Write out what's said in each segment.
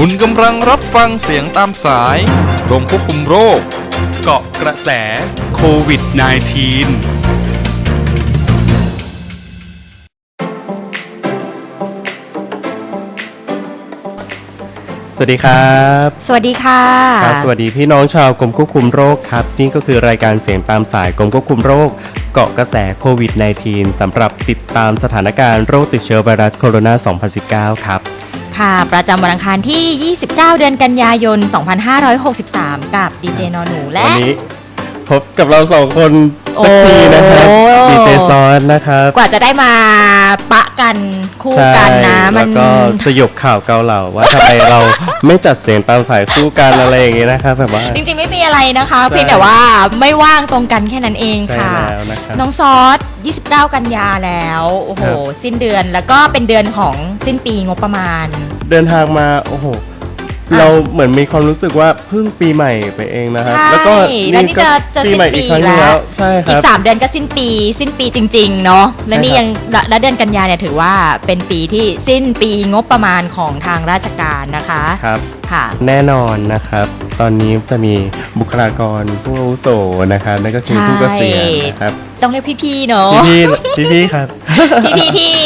คุณกำลังรับฟังเสียงตามสายกรมควบคุมโรค เกาะกระแสโควิด -19 สวัสดีครับ สวัสดีค่ะครับสวัสดีพี่น้องชาวกรมควบคุมโรคครับ นี่ก็คือรายการเสียงตามสายกรมควบคุมโรค เกาะกระแสโควิด -19 สำหรับติดตามสถานการณ์โรคติดเชื้อไวรัสโคโรนา 2019 ครับ ค่ะ ประจำวันอังคารที่ 29 เดือนกันยายน 2563 กับดีเจนอหนูและวันนี้พบกับเราสองคนสักทีนะครับ โอ้ดีเจ ซอนนะครับ กว่าจะได้มาปะกันคู่กันนะใช่มัแล้วก็สยบข่าวเกาเหล่าว่าทำไมเราไม่จัดเสียงตามสายคู่กันอะไรอย่างเงี้ยนะครับแบบว่า จริงๆไม่มีอะไรนะคะใช่เพียงแต่ว่าไม่ว่างตรงกันแค่นั้นเองใช่ค่ะแล้วนะครับน้องซอส 29 กันยาแล้ว โอ้โหครับสิ้นเดือนแล้วก็เป็นเดือนของสิ้นปีงบประมาณ เดินทางมาโอ้โห เราเหมือนมีความรู้สึกว่าเพิ่งปีใหม่ไปเองนะครับ ใช่แล้วก็แล้วนี่จะจะปีใหม่สิ้นปีอีกครั้งหนึ่งแล้แล้ว ว ใช่คอีรักบ3เดือนก็สิ้นปี สิ้นปีจริง ๆ เนาะและนี่ใช่ครับ ยังและและเดือนกันยาเนี่ยถือว่าเป็นปีที่สิ้นปีงบประมาณของทางราชการนะคะครับ ค่ะ แน่นอนนะครับ ตอนนี้จะมีบุคลากรผู้อาวุโสนะครับนั่นก็คือใช่ผู้เกษียณนะครับต้องเรียกพี่ๆเนาะพี่พี่พี่ๆครับ พี่ๆที่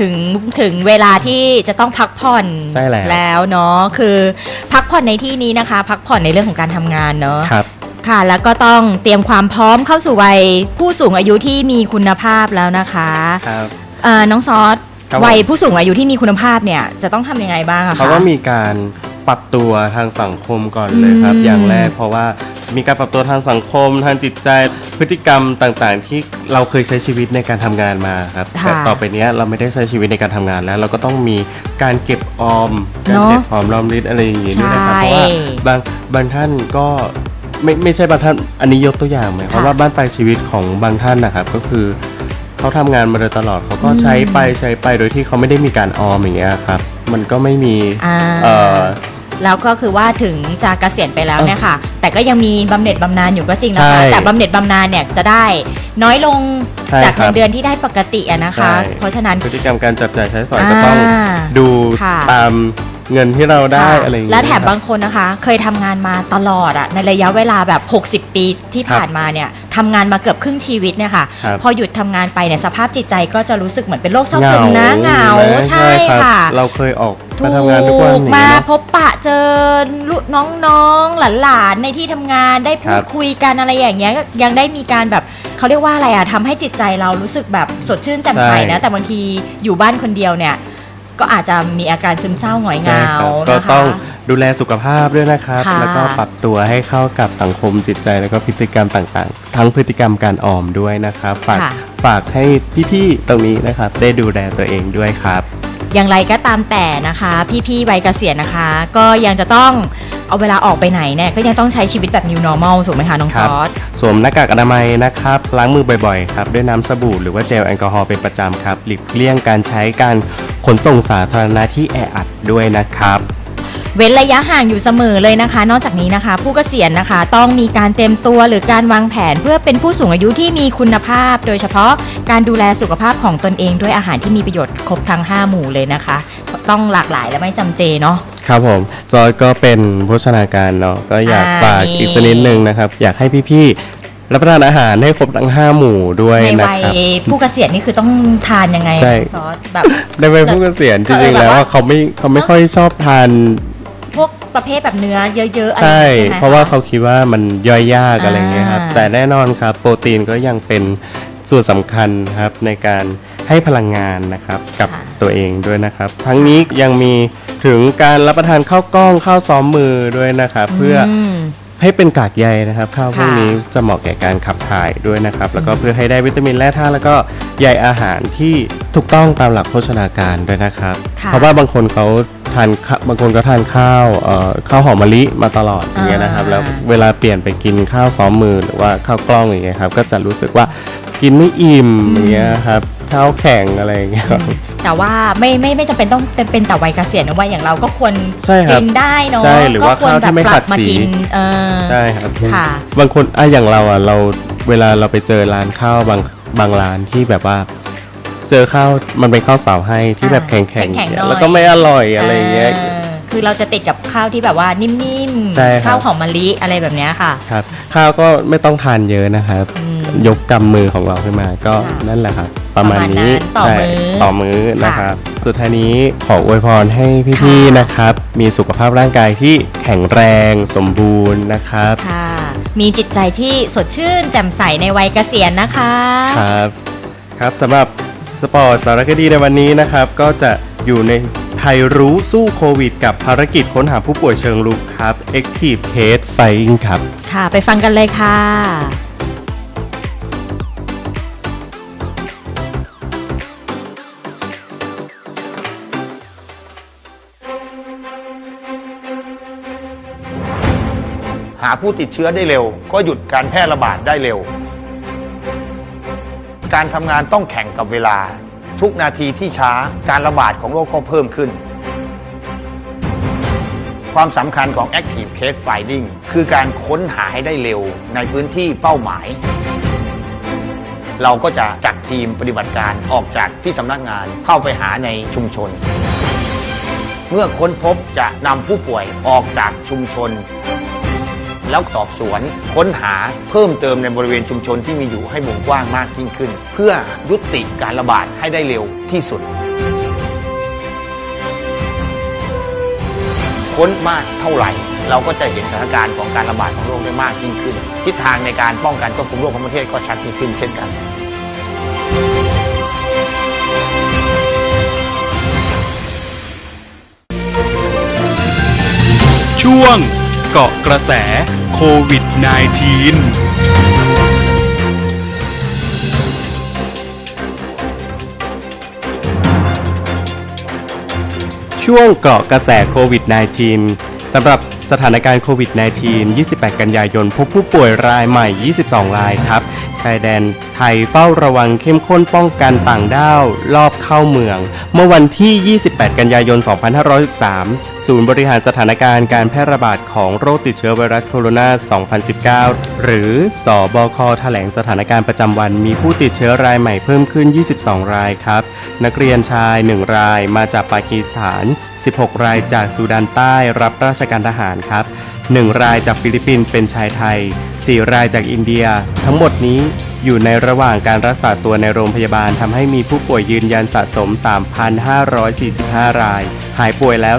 ถึงถึงเวลาที่จะต้องพักผ่อนใช่แล้วแล้วเนาะคือพักผ่อนในที่นี้นะคะ พักผ่อนในเรื่องของการทำงานเนาะครับค่ะแล้วก็ต้องเตรียมความพร้อมเข้าสู่วัยผู้สูงอายุที่มีคุณภาพแล้วนะคะครับเอ่อน้องซอสครับผมวัยผู้สูงอายุที่มีคุณภาพเนี่ยจะต้องทำยังไงบ้างอะคะเขาก็มีการ ปรับตัวทางสังคมก่อนเลยครับอืมอย่างแรกเพราะว่ามีการปรับตัวทางสังคม ทางจิตใจพฤติกรรมต่างๆ ที่เราเคยใช้ชีวิตในการทำงานมาครับค่ะแต่ต่อไปเนี้ยเราไม่ได้ใช้ชีวิตในการทำงานแล้ว เราก็ต้องมีการเก็บออมการเนอะเก็บออมรอมริดอะไรอย่างงี้ด้วยนะครับใช่เพราะว่าบางบางท่านก็ไม่ไม่ใช่บางท่านอันนี้ยกตัวอย่างหมายความค่ะว่าบ้านปลายชีวิตของบางท่านนะครับก็คือเขาทำงานมาโดยตลอดเขาก็ใช้ไปใช้ไปโดยที่เขาไม่ได้มีการออมอย่างเงี้ยครับมันก็ไม่มีอ่าเอ่อ แล้วก็คือว่าถึงจะเกษียณไปแล้วเนี่ยค่ะ แต่ก็ยังมีบำเหน็จบำนาญอยู่ก็จริงนะคะ ใช่แต่บำเหน็จบำนาญเนี่ยจะได้น้อยลงใช่จากครับเงินเดือนที่ได้ปกติอะนะคะ ใช่ เพราะฉะนั้น พฤติกรรมการจับจ่ายใช้สอยก็ต้องอ่าดูค่ะ ตาม เงินที่เราได้ค่ะอะไรอย่างเงี้ยและแถมครับางคนนะคะ เคยทำงานมาตลอดอะในระยะเวลาแบบ 60 ปีที่ครับผ่านมาเนี่ยทำงานมาเกือบครึ่งชีวิตเนี่ยค่ะ ครับพอหยุดทำงานไปเนี่ยสภาพจิตใจก็จะรู้สึกเหมือนเป็นโรคเศร้าซึมนะเหงานะใช่รับค่ะ เราเคยออกถูมาทำงานทุกวันกอย่างมาเงี้ยเนอะ พบปะเจอลูกน้องๆหลานๆในที่ทำงานได้พูครัดบคุยกันอะไรอย่างเงี้ยยังได้มีการแบบเขาเรียกว่าอะไรอะทำให้จิตใจเรารู้สึกแบบสดชื่นแจ่มใสนะ แต่บางทีอยู่บ้านคนเดียวเนี่ย ก็อาจจะมีอาการซึมเศร้าหงอยเหใช่งาครับก็นะคะ ต้องดูแลสุขภาพด้วยนะครับ ค่ะ แล้วก็ปรับตัวให้เข้ากับสังคมจิตใจแล้วก็พฤติกรรมต่างๆ ทั้งพฤติกรรมการออมด้วยนะครับ ฝากค่ะ ฝากให้พี่ๆตรงนี้นะครับ ได้ดูแลตัวเองด้วยครับ อย่างไรก็ตามแต่นะคะ พี่ๆวัยเกษียณนะคะ ก็ยังจะต้องเอาเวลาออกไปไหนเนี่ยก็ยังต้องใช้ชีวิตแบบ new normal ถูกไหมคะน้องคซรับ อส สวมหน้ากากอนามัยนะครับ ล้างมือบ่อยๆ ครับ ด้วยน้ำสบู่หรือว่าเจลแอลกอฮอล์เป็นประจำครับ หลีกเลี่ยงการใช้การ ขนส่งสาธารณะที่แออัดด้วยนะครับ เว้นระยะห่างอยู่เสมอเลยนะคะ นอกจากนี้นะคะ ผู้เกษียณนะคะ ต้องมีการเต็มตัวหรือการวางแผนเพื่อเป็นผู้สูงอายุที่มีคุณภาพ โดยเฉพาะการดูแลสุขภาพของตนเองด้วยอาหารที่มีประโยชน์ครบทั้ง 5 หมู่เลยนะคะ ต้องหลากหลายและไม่จำเจเนาะครับผมจอยก็เป็นโภชนาการเนาะก็อยากอ่าฝากนี่อีกสักนิดนึงนะครับ อยากให้พี่ๆ รับประทานอาหารให้ครบทั้ง5หมู่ด้วยในนะวัยครับ ผู้เกษียณนี่คือต้องทานยังไงใช่น้องซอสแบบ ในวัยผู้เกษียณจเออริงๆแบบแล้วว่าว่าเขาไม่เขาไม่ค่อยชอบทาน พวกประเภทแบบเนื้อเยอะๆอะไรใช่ใช่ไหม เพราะว่าคเขาคิดว่ามันย่อยยากอะไรอย่างเงี้ยครับอ่าแต่แน่นอนครับ โปรตีนก็ยังเป็นส่วนสำคัญครับในการให้พลังงานนะครับ กับตัวเองด้วยนะครับ ทั้งนี้ยังมีถึงการรับประทานข้าวกล้องข้าวซ้อมมือด้วยนะครับ เพื่ออม ให้เป็นกากใยนะครับข้าวพวกค่ะนี้จะเหมาะแก่การขับถ่ายด้วยนะครับ แล้วก็เพื่อให้ได้วิตามินแร่ธาตุแล้วก็ใยอาหารที่ถูกต้องตามหลักโภชนาการด้วยนะครับค่ะเพราะว่าบางคนเขาทานข้าบางคนก็ทานข้าวเอ่อข้าวหอมมะลิมาตลอดอย่างเงี้ยนะครับอ่าแล้วเวลาเปลี่ยนไปกินข้าวซ้อมมือหรือว่าข้าวกล้องอย่างเงี้ยครับก็จะรู้สึกว่ากินไม่อิ่มอย่างเงี้ยครับ ข้าวแข็งอะไรอย่างเงี้ยครับ แต่ว่าไม่ไม่ไม่จำเป็นต้องเป็นแต่วัยเกษียณนะว่าอย่างเราก็ควรใช่ครับกินได้เนาะใช่หรือว่าก็ควรข้าวที่ไม่แบบขัดปรับมาสีกินเออ ใช่ครับค่ะ บางคนอะอย่างเราอะเราเวลาเราไปเจอร้านข้าวบางบางร้านที่แบบว่า เจอข้าวมันเป็นข้าวเสาให้ที่แบบแข็งๆแข็งๆหน่อย แล้วก็ไม่อร่อยอะไรอย่างเงี้ยออคือคือเราจะติดกับข้าวที่แบบว่านิ่มใช่ครับ ๆข้าวหอมมะลิอะไรแบบเนี้ยค่ะ ครับข้าวก็ไม่ต้องทานเยอะนะครับ อืม ยกกำมือของเราขึ้นมาก็ค่ะ นั่นแหละครับ ประมาณนี้ประมาณนั้นต่อใช่มื้อต่อมื้อค่ะนะครับ สุดท้ายนี้ขออวยพรให้พี่ค่ะๆนะครับ มีสุขภาพร่างกายที่แข็งแรงสมบูรณ์นะครับค่ะมีจิตใจที่สดชื่นแจ่มใสในวัยเกษียณนะคะ ครับ ครับสำหรับสปอร์ตสารคดีในวันนี้นะครับ ก็จะอยู่ในไทยรู้สู้โควิด กับภารกิจค้นหาผู้ป่วยเชิงรุกครับ Active Case Fighting ครับ ค่ะ ไปฟังกันเลยค่ะาผู้ติดเชื้อได้เร็ว ก็หยุดการแพร่ระบาดได้เร็ว การทำงานต้องแข่งกับเวลา ทุกนาทีที่ช้าการระบาดของโรคก็เพิ่มขึ้น ความสำคัญของ Active Case Finding คือการค้นหาให้ได้เร็วในพื้นที่เป้าหมาย เราก็จะจัดทีมปฏิบัติการออกจากที่สำนักงานเข้าไปหาในชุมชนเมื่อค้นพบจะนำผู้ป่วยออกจากชุมชน แล้วสอบสวน ค้นหาเพิ่มเติมในบริเวณชุมชนที่มีอยู่ให้วงกว้างมากยิ่งขึ้น เพื่อยุติการระบาดให้ได้เร็วที่สุด ค้นมากเท่าไหร่ เราก็จะเห็นสถานการณ์ของการระบาดของโรคได้มากยิ่งขึ้น ทิศทางในการป้องกันควบคุมโรคของประเทศก็ชัดยิ่งขึ้นเช่นกันช่วง เกาะกระแสโควิด -19 ช่วงเกาะกระแสโควิด -19 สำหรับสถานการณ์โควิด -19 28 กันยายน พบผู้ป่วยรายใหม่ 22 รายครับ ชายแดนไทยเฝ้าระวังเข้มข้นป้องกันต่างด้าว รอบเข้าเมือง เมื่อวันที่ 28 กันยายน 2513ศูนย์บริหารสถานการณ์การแพร่ระบาดของโรคติดเชื้อไวรัสโคโรนา 2019 หรือสอบคแถลงสถานการณ์ประจำวันมีผู้ติดเชื้อรายใหม่เพิ่มขึ้น 22 รายครับ นักเรียนชาย 1 รายมาจากปากีสถาน 16 รายจากซูดานใต้รับราชการทหารครับ 1 รายจากฟิลิปปินส์เป็นชายไทย 4 รายจากอินเดีย ทั้งหมดนี้ อยู่ในระหว่างการรักษาตัวในโรงพยาบาลทำให้มีผู้ป่วยยืนยันสะสม 3,545 ราย หายป่วยแล้ว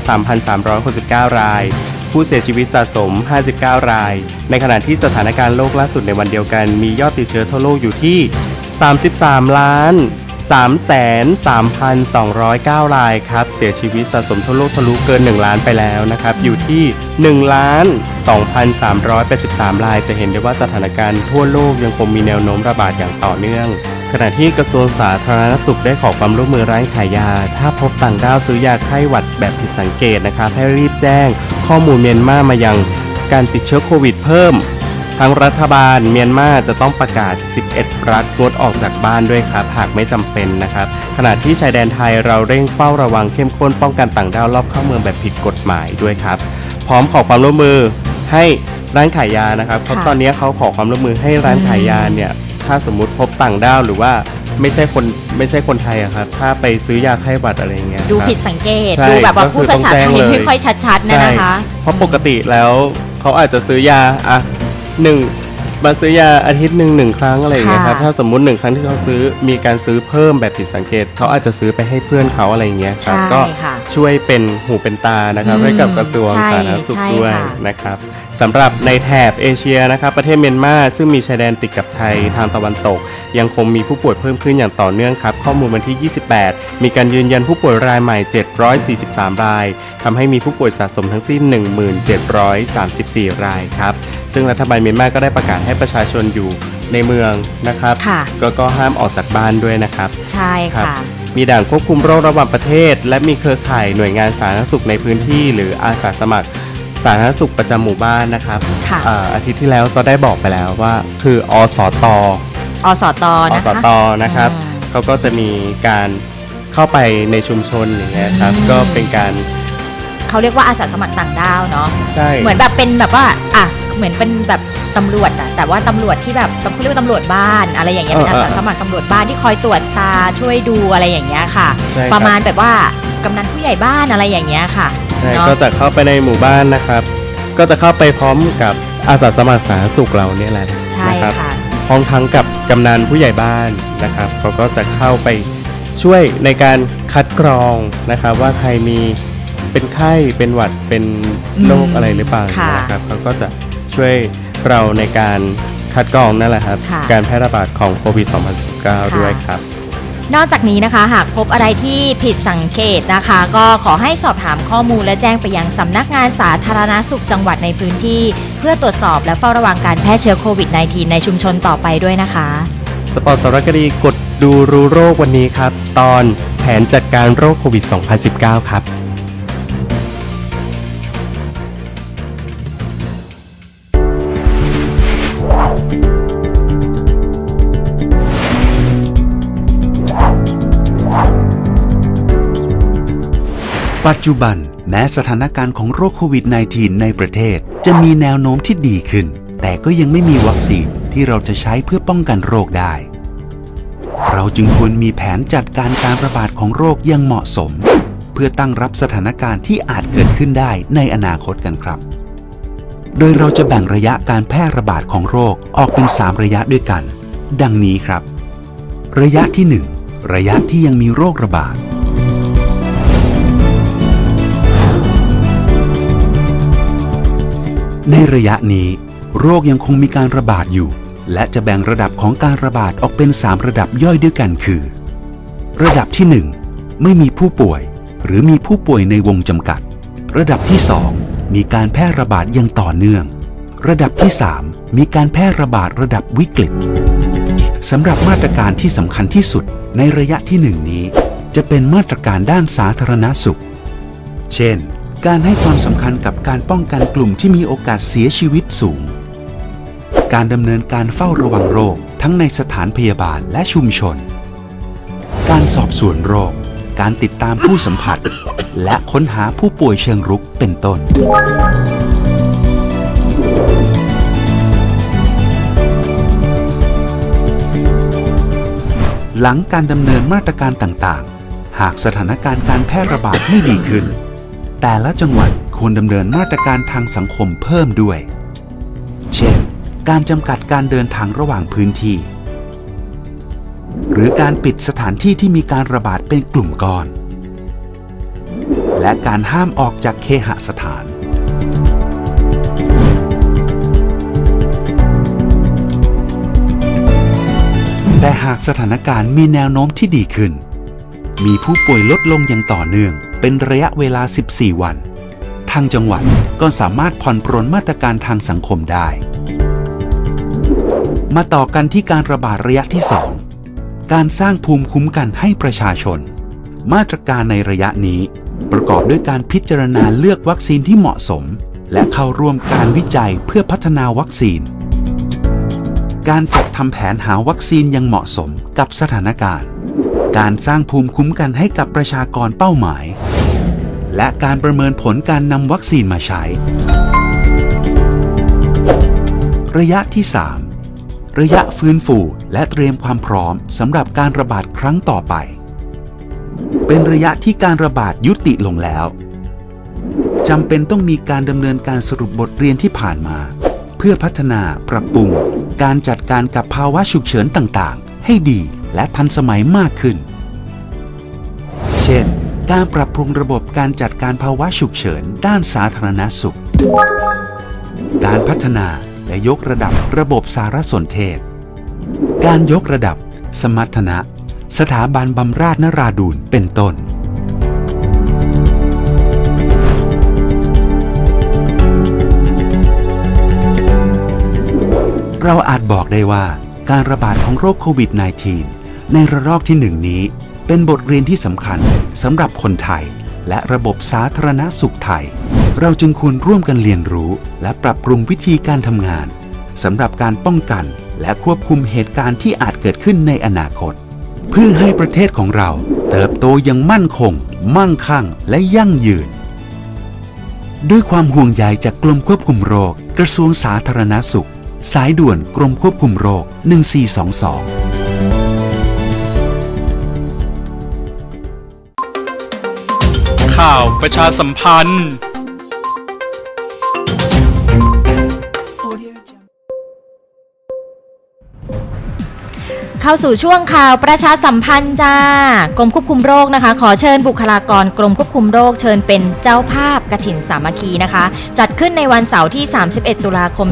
3,369 ราย ผู้เสียชีวิตสะสม 59 ราย ในขณะที่สถานการณ์โลกล่าสุดในวันเดียวกัน มียอดติดเชื้อทั่วโลกอยู่ที่ 33 ล้าน 3,3,209 รายครับ เสียชีวิตสะสมทั่วโลกทะลุเกิน 1 ล้านไปแล้วนะครับ อยู่ที่ 1 ล้าน 2,383 ราย จะเห็นได้ว่าสถานการณ์ทั่วโลกยังคงมีแนวโน้มระบาดอย่างต่อเนื่อง ขณะที่กระทรวงสาธารณสุขได้ขอความร่วมมือร้านขายยา ถ้าพบต่างด้าวซื้อยาไข้หวัดแบบผิดสังเกตนะครับให้รีบแจ้ง ข้อมูลเมียนมามายังการติดเชื้อโควิดเพิ่ม ทางรัฐบาลเมียนมาจะต้องประกาศ 11 รัฐงดออกจากบ้านด้วยครับ หากไม่จำเป็นนะครับ ขณะที่ชายแดนไทยเราเร่งเฝ้าระวังเข้มข้นป้องกันต่างด้าวรอบเข้าเมืองแบบผิดกฎหมายด้วยครับ พร้อมขอความร่วมมือให้ร้านขายยานะครับเพราะค่ะตอนนี้เขาขอความร่วมมือให้ร้านขายยาเนี่ยถ้าสมมุติพบต่างด้าวหรือว่าไม่ใช่คนไม่ใช่คนไทยอะครับ ถ้าไปซื้อยาไข้หวัดอะไรอย่างเงี้ยดูครับผิดสังเกตใช่ดูแบบว่าก็คือพูดภาษาต้องแจ้ไทงยเลยไม่ค่อยชัดๆนะนะคะใช่เพราะปกติแล้วเขาอาจจะซื้อยาอะ หนึ่ง มาซื้อยาอาทิตย์หนึ่งหนึ่งครั้งอะไรอย่างเงี้ยครับค่ะ ถ้าสมมุติหนึ่งครั้งที่เขาซื้อมีการซื้อเพิ่มแบบผิดสังเกต เขาอาจจะซื้อไปให้เพื่อนเขาอะไรอย่างเงี้ยครับใช่ก็ค่ะช่วยเป็นหูเป็นตานะครับอืมให้กับกระทรวงใช่สาธารณสุขใช่ด้วยค่ะนะครับสำหรับในแถบเอเชียนะครับประเทศเมียนมาซึ่งมีชายแดนติดกับไทยทางตะวันตก ยังคงมีผู้ป่วยเพิ่มขึ้นอย่างต่อเนื่องครับ ข้อมูลวันที่ 28 มีการยืนยันผู้ป่วยรายใหม่ 743 รายทำให้มีผู้ป่วยสะสมทั้งสิ้น 1734 รายครับซึ่งรัฐบาลเมียนมาก็ได้ประกาศให้ประชาชนอยู่ในเมืองนะครับค่ะแล้วก็ห้ามออกจากบ้านด้วยนะครับ ใช่ครับค่ะ มีด่านควบคุมโรคระหว่างประเทศ และมีเครือข่ายหน่วยงานสาธารณสุขในพื้นที่ หรืออาสาสมัครสาธารณสุขประจำหมู่บ้านนะครับค่ะอ่าอาทิตย์ที่แล้วเราได้บอกไปแล้วว่า คืออสตอสตอนะสคะตนะครับอืมเขาก็จะมีการเข้าไปในชุมชนอย่างเงี้ยครับอืมก็เป็นการเขาเรียกว่าอาสาสมัครต่างด้าวเนาะใช่เหมือนแบบเป็นแบบว่าอะเหมือนเป็นแบบ ตำรวจอะแต่ว่าตำรวจที่แบบเขาเรียกว่าตำรวจบ้าน อะไรอย่างเงี้ยเป็นอาสาสมัครตำรวจบ้านที่คอยตรวจตาช่วยดูอะไรอย่างเงี้ยค่ะ ใช่คบประมาณแบบว่ากำนันผู้ใหญ่บ้านอะไรอย่างเงี้ยค่ะใช่เนาะก็จะเข้าไปในหมู่บ้านนะครับ ก็จะเข้าไปพร้อมกับอาสาสมัครสาธารณสุขเราเนี่ยแหละใช่นะครับค่ะ พร้อมทั้งกับกำนันผู้ใหญ่บ้านนะครับเขาก็จะเข้าไปช่วยในการคัดกรองนะครับ ว่าใครมีเป็นไข้เป็นหวัดเป็นโรคอืมอะไรหรือเปล่าค่ะ นะครับเขาก็จะช่วย เราในการคัดกรองนั่นแหละครับ ค่ะ การแพร่ระบาดของโควิด 2019 ด้วยครับ นอกจากนี้นะคะหากพบอะไรที่ผิดสังเกตนะคะ ก็ขอให้สอบถามข้อมูลและแจ้งไปยังสำนักงานสาธารณสุขจังหวัดในพื้นที่ เพื่อตรวจสอบและเฝ้าระวังการแพร่เชื้อโควิด -19 ในชุมชนต่อไปด้วยนะคะ สปอร์ตสารคดีกดดูรู้โรควันนี้ครับ ตอนแผนจัดการโรคโควิด 2019 ครับ ปัจจุบันแม้สถานการณ์ของโรคโควิด -19 ในประเทศ จะมีแนวโน้มที่ดีขึ้น แต่ก็ยังไม่มีวัคซีนที่เราจะใช้เพื่อป้องกันโรคได้ เราจึงควรมีแผนจัดการการระบาดของโรคอยังเหมาะสม เพื่อตั้งรับสถานการณ์ที่อาจเกิดขึ้นได้ในอนาคตกันครับ โดยเราจะแบ่งระยะการแพร่ระบาดของโรคออกเป็น 3 ระยะด้วยกัน ดังนี้ครับ ระยะที่ 1 ระยะที่ยังมีโรคระบาด ในระยะนี้ โรคยังคงมีการระบาดอยู่ และจะแบ่งระดับของการระบาดออกเป็น 3 ระดับย่อยด้วยกันคือ ระดับที่ 1 ไม่มีผู้ป่วย หรือมีผู้ป่วยในวงจำกัด ระดับที่ 2 มีการแพร่ระบาดอย่างต่อเนื่อง ระดับที่ 3 มีการแพร่ระบาดระดับวิกฤตสำหรับมาตรการที่สำคัญที่สุดในระยะที่ 1 นี้ จะเป็นมาตรการด้านสาธารณสุข เช่น การให้ความสำคัญกับการป้องกันกลุ่มที่มีโอกาสเสียชีวิตสูง การดำเนินการเฝ้าระวังโรคทั้งในสถานพยาบาลและชุมชน การสอบสวนโรค การติดตามผู้สัมผัส และค้นหาผู้ป่วยเชิงรุกเป็นต้น หลังการดำเนินมาตรการต่างๆ หากสถานการณ์การแพร่ระบาดไม่ดีขึ้น แต่ละจังหวัดควรดำเนินมาตรการทางสังคมเพิ่มด้วย เช่น การจำกัดการเดินทางระหว่างพื้นที่ หรือการปิดสถานที่ที่มีการระบาดเป็นกลุ่มก้อน และการห้ามออกจากเคหสถานแต่หากสถานการณ์มีแนวโน้มที่ดีขึ้น มีผู้ป่วยลดลงอย่างต่อเนื่อง เป็นระยะเวลา 14 วัน ทางจังหวัดก็สามารถผ่อนปรนมาตรการทางสังคมได้ มาต่อกันที่การระบาดระยะที่ 2 การสร้างภูมิคุ้มกันให้ประชาชน มาตรการในระยะนี้ ประกอบด้วยการพิจารณาเลือกวัคซีนที่เหมาะสม และเข้าร่วมการวิจัยเพื่อพัฒนาวัคซีน การจัดทำแผนหาวัคซีนยังเหมาะสมกับสถานการณ์ การสร้างภูมิคุ้มกันให้กับประชากรเป้าหมาย และการประเมินผลการนำวัคซีนมาใช้ ระยะที่ 3 ระยะฟื้นฟูและเตรียมความพร้อมสำหรับการระบาดครั้งต่อไป เป็นระยะที่การระบาดยุติลงแล้วจำเป็นต้องมีการดำเนินการสรุปบทเรียนที่ผ่านมา เพื่อพัฒนาปรับปรุง การจัดการกับภาวะฉุกเฉินต่าง ๆ ให้ดี และทันสมัยมากขึ้น เช่น การปรับปรุงระบบการจัดการภาวะฉุกเฉินด้านสาธารณสุข การพัฒนาและยกระดับระบบสารสนเทศ การยกระดับ สมรรถนะ สถาบันบำราศนราดูนเป็นต้นเราอาจบอกได้ว่าการระบาดของโรคโควิด -19 ในระลอกที่หนึ่งนี้ เป็นบทเรียนที่สำคัญสำหรับคนไทย และระบบสาธารณสุขไทย เราจึงควรร่วมกันเรียนรู้ และปรับปรุงวิธีการทำงานสำหรับการป้องกัน และควบคุมเหตุการณ์ที่อาจเกิดขึ้นในอนาคต เพื่อให้ประเทศของเรา เติบโตอย่างมั่นคง มั่งคั่ง และยั่งยืน ด้วยความห่วงใยจากกรมควบคุมโรค กระทรวงสาธารณสุข สายด่วนกรมควบคุมโรค 1422 ข่าวประชาสัมพันธ์ เข้าสู่ช่วงข่าวประชาสัมพันธ์จ้ากรมควบคุมโรคนะคะ ขอเชิญบุคลากรกรมควบคุมโรคเชิญเป็นเจ้าภาพกระถินสามัคคีนะคะ จัดขึ้นในวันเสาร์ที่ 31 ตุลาคม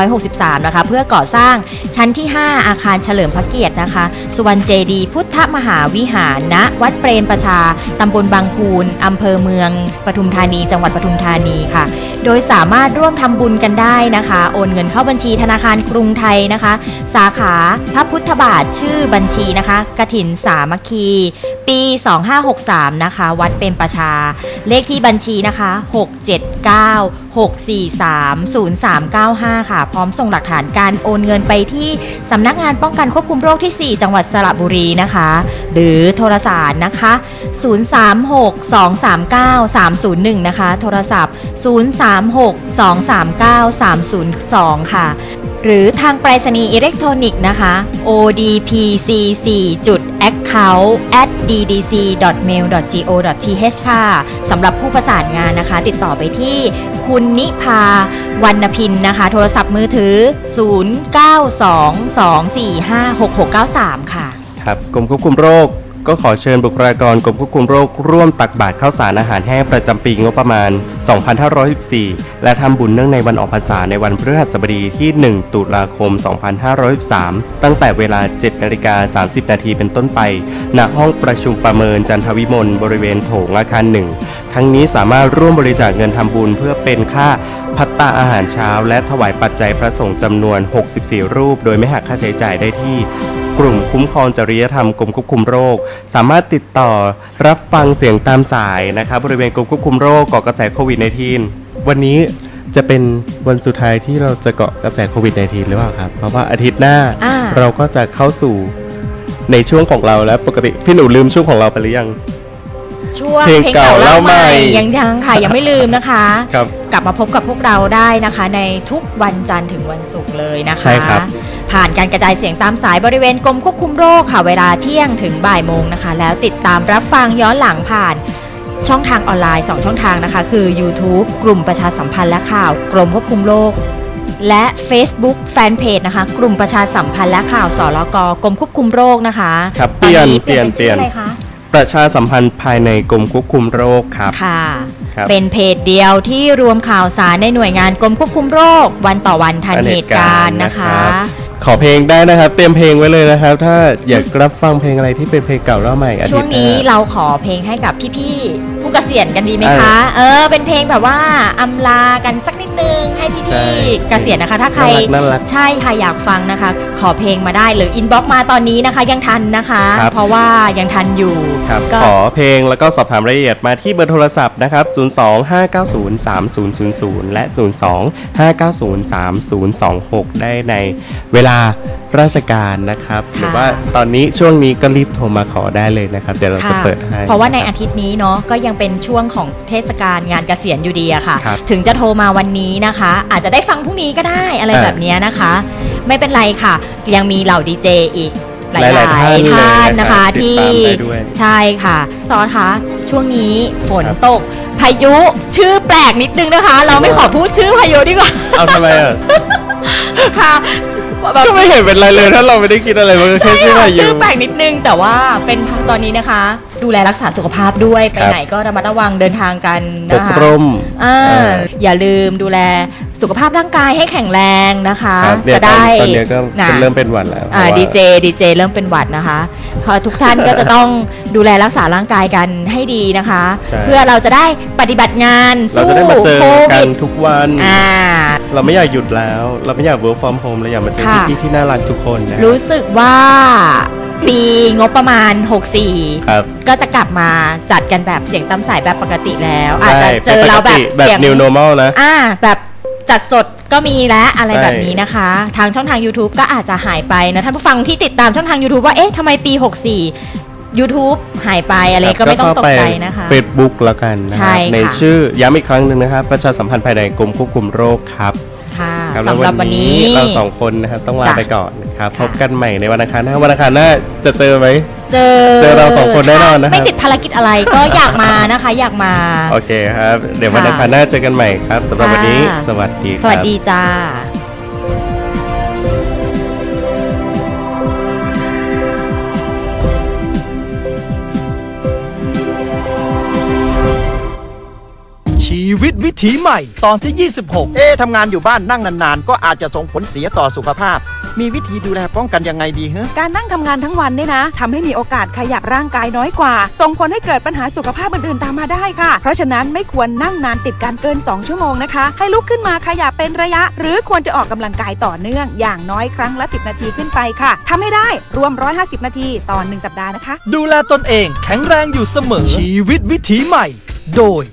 2563 นะคะ เพื่อก่อสร้างชั้นที่ 5 อาคารเฉลิมพระเกียรตินะคะ สุวรรณเจดี พุทธมหาวิหารณวัดเปรมประชาตำบลบางพูนอำเภอเมืองปทุมธานี จังหวัดปทุมธานีค่ะ โดยสามารถร่วมทำบุญกันได้นะคะ โอนเงินเข้าบัญชีธนาคารกรุงไทยนะคะ สาขาพระพุทธบาทชื่อบัญชีนะคะกระถินสามัคคี ปี 2563 นะคะ วัดเป็นประชา เลขที่บัญชีนะคะ 679 643 0395 ค่ะ พร้อมส่งหลักฐานการโอนเงินไปที่สำนักงานป้องกันควบคุมโรคที่ 4 จังหวัดสระบุรีนะคะ หรือโทรสารนะคะ 036 239 301นะคะ โทรศัพท์ 036 239 302ค่ะ หรือทางไปรษณีย์อิเล็กทรอนิกส์นะคะ odpcc account at ddc mail go th ค่ะสำหรับผู้ประสานงานนะคะ ติดต่อไปที่คุณนิพาวรรณพินนะคะ โทรศัพท์มือถือ 0922456693 ค่ะ ครับกรมควบคุมโรค ก็ขอเชิญบุคลากรกรมควบคุมโรคร่วมตักบาตรข้าวสารอาหารแห้งประจำปีงบประมาณ 2514 และทำบุญเนื่องในวันออกพรรษาในวันพฤหัสบดีที่ 1 ตุลาคม 2513 ตั้งแต่เวลา 7นาฬิกา30 นาทีเป็นต้นไป ณ ห้องประชุมประเมินจันทวิมลบริเวณโถงอาคารหนึ่งทั้งนี้สามารถร่วมบริจาคเงินทำบุญเพื่อเป็นค่าพัตตาอาหารเช้า และถวายปัจจัยพระสงฆ์จำนวน 64 รูป โดยไม่หักค่าใช้จ่ายได้ที่ กลุ่มคุ้มครองจริยธรรมกรมควบคุมโรค สามารถติดต่อรับฟังเสียงตามสายนะครับบริเวณกรมควบคุมโรคเกาะกระแสโควิด -19 วันนี้จะเป็นวันสุดท้ายที่เราจะเกาะกระแสโควิด -19 หรือเปล่าครับ เพราะว่าอาทิตย์หน้าอ่า เราก็จะเข้าสู่ในช่วงของเราแล้วปกติพี่หนูลืมช่วงของเราไปหรือยัง ช่วงเพลงเก่าเล่าใหม่ ยังยังค่ะ ยังไม่ลืมนะคะ ครับ กลับมาพบกับพวกเราได้นะคะ ในทุกวันจันทร์ถึงวันศุกร์เลยนะคะ ใช่ครับ ผ่านการกระจายเสียงตามสายบริเวณกรมควบคุมโรคค่ะเวลาเที่ยงถึงบ่ายโมงนะคะ แล้วติดตามรับฟังย้อนหลังผ่านช่องทางออนไลน์ 2 ช่องทางนะคะ คือ YouTube กลุ่มประชาสัมพันธ์และข่าว กรมควบคุมโรคและ Facebook Fanpage นะคะ กลุ่มประชาสัมพันธ์และข่าวสลกกรมควบคุมโรคนะคะครับตอนนี้เปลี่ยนเป็นเปลี่ยนชื่ออะไรคะประชาสัมพันธ์ภายในกรมควบคุมโรคครับค่ะครับเป็นเพจเดียวที่รวมข่าวสารในหน่วยงานกรมควบคุมโรค วันต่อวันทันเหตุการณ์นะคะ ขอเพลงได้นะครับ เตรียมเพลงไว้เลยนะครับ ถ้าอยากรับฟังเพลงอะไรที่เป็นเพลงเก่าแล้วใหม่อาทิตย์ช่วงนี้หาเราขอเพลงให้กับพี่ๆผู้เกษียณกันดีไหมคะ เออเออเป็นเพลงแบบว่าอำลากันสักนิดนึงให้ใช่พี่ๆเกษียณนะคะ ถ้าใครน่ารักน่ารักใช่ค่ะอยากฟังนะคะ ขอเพลงมาได้หรืออินบ็อกมาตอนนี้นะคะ ยังทันนะคะครับเพราะว่ายังทันอยู่ครับก็ขอเพลงแล้วก็สอบถามรายละเอียดมาที่เบอร์โทรศัพท์นะครับ 025903000 และ 025903026 ได้ในเวลาราชการนะครับ หรือว่าตอนนี้ช่วงนี้ก็รีบโทรมาขอได้เลยนะครับ เดี๋ยวเราจะค่ะเปิดให้ เพราะว่าในอาทิตย์นี้เนาะก็ยังเป็นช่วงของเทศกาลงานเกษียณอยู่ดีอะค่ะครับถึงจะโทรมาวันนี้นะคะ อาจจะได้ฟังพรุ่งนี้ก็ได้อะไรเออแบบเนี้ยนะคะ ไม่เป็นไรค่ะ ยังมีเหล่าดีเจอีกหลายหลายๆๆท่านเลยท่านนะนะคะคะติดที่ตามได้ด้วยใช่ค่ะตอนคะช่วงนี้ฝนครับตกพายุชื่อแปลกนิดนึงนะคะ เราไม่ขอพูดชื่อพายุดีกว่าเอาทำไมอะค่ะ แบบก็ไม่เห็นเป็นไรเลยถ้าเราไม่ได้คิดอะไรมันก็แค่ใช่ชื่อค่ะอายุชื่อแปลกนิดนึงแต่ว่าเป็นตอนนี้นะคะ ดูแลรักษาสุขภาพด้วยไปครับไหนก็ระมัดระวังเดินทางกันปนะกคะร่ม อ่าเอออย่าลืมดูแลสุขภาพร่างกายให้แข็งแรงนะคะ ครับเนี่ยจะได้ตอนเนี้ยก็นะเริ่มเป็นหวัดแล้วอ่าเพราะว่าดีเจดีเจเริ่มเป็นหวัดนะคะพอทุกท่านก็จะต้องดูแลรักษาร่างกายกันให้ดีนะคะ ใช่ เพื่อเราจะได้ปฏิบัติงานเราสู้จะได้มาเจอโคกัวินดทุกวัน อ่า เราไม่อยากหยุดแล้ว เราไม่อยาก work from home เราอยากมาเจอค่ะ พี่ๆที่น่ารักทุกคนนะ รู้สึกว่า ปีงบประมาณ 64 ครับ ก็จะกลับมาจัดกันแบบเสียงตามสายแบบปกติแล้ว อาจจะใช่เจอเราแบบแบบเสียง new normal นะ อ่า แบบจัดสดก็มีแล้วอะไรใช่แบบนี้นะคะ ทางช่องทาง YouTube ก็อาจจะหายไปนะ ท่านผู้ฟังที่ติดตามช่องทาง YouTube ว่าเอ๊ะทำไมปี 64 YouTube หายไปอะไรก็ไม่ต้องตกใจนะคะเฟซบุ๊กแล้วกันนะใช่ครับค่ะในชื่อย้ำอีกครั้งหนึ่งนะครับ ประชาสัมพันธ์ภายในกรมควบคุมโรคครับ ค่ะครับสำหรับวันนี้เราสองคนนะครับต้องลาจ้ะไปก่อนนะครับค่ะพบกันใหม่ในวันอังคารหน้าวันอังคารหน้าจะเจอไหมเจอเจอเราสองคนแน่นอนนะครับไม่ติดภารกิจอะไรก็อยากมานะคะอยากมาโอเคครับ เดี๋ยววันค่ะอังคารหน้าเจอกันใหม่ครับสำหรับวันนี้ค่ะสวัสดีคสรับวัสดีจ้า วิตวิถีใหม่ ตอนที่ 26 เอ๊ะทำงานอยู่บ้านนั่งนานๆ ก็อาจจะส่งผลเสียต่อสุขภาพ มีวิธีดูแลป้องกันยังไงดีฮะ การนั่งทำงานทั้งวันเนี่ยนะทำให้มีโอกาสขยับร่างกายน้อยกว่า ส่งผลให้เกิดปัญหาสุขภาพอื่นๆตามมาได้ค่ะ เพราะฉะนั้นไม่ควรนั่งนานติดกันเกิน 2 ชั่วโมงนะคะ ให้ลุกขึ้นมาขยับเป็นระยะ หรือควรจะออกกำลังกายต่อเนื่อง อย่างน้อยครั้งละ 10 นาทีขึ้นไปค่ะทำให้ได้รวม 150 นาทีต่อ1สัปดาห์นะคะ ดูแลตนเองแข็งแรงอยู่เสมอชีวิตวิถีใหม่ โดย